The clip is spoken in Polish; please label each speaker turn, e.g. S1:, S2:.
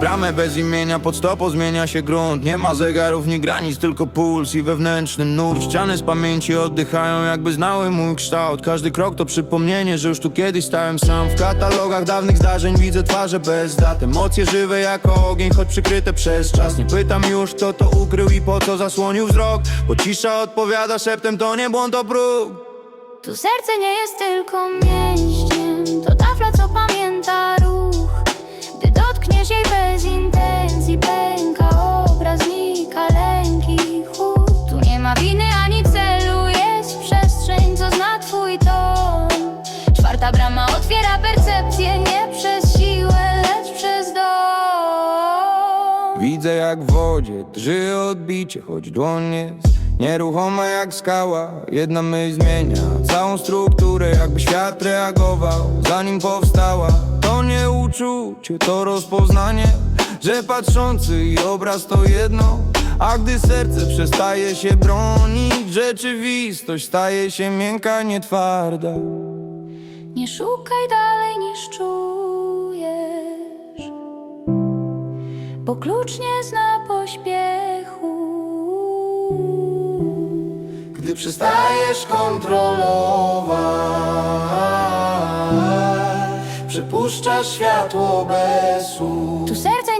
S1: Bramę bez imienia, pod stopą zmienia się grunt. Nie ma zegarów, ni granic, tylko puls i wewnętrzny nurt. Ściany z pamięci oddychają, jakby znały mój kształt. Każdy krok to przypomnienie, że już tu kiedyś stałem sam. W katalogach dawnych zdarzeń widzę twarze bez dat Emocje żywe jako ogień, choć przykryte przez czas. Nie pytam już, kto to ukrył i po co zasłonił wzrok. Bo cisza odpowiada szeptem, to nie błąd, to próg
S2: Tu serce nie jest tylko mięśniem Czwarta brama otwiera percepcję Nie przez siłę, lecz przez dom
S1: Widzę jak w wodzie drży odbicie, choć dłoń jest nieruchoma jak skała. Jedna myśl zmienia całą strukturę, jakby świat reagował, zanim powstała. To nie uczucie, to rozpoznanie, że patrzący i obraz to jedno. A gdy serce przestaje się bronić, rzeczywistość staje się miękka, nie twarda.
S2: Nie szukaj dalej niż czujesz. Bo klucz nie zna pośpiechu.
S1: Gdy przestajesz kontrolować, przypuszczasz światło bez słów.
S2: Tu serce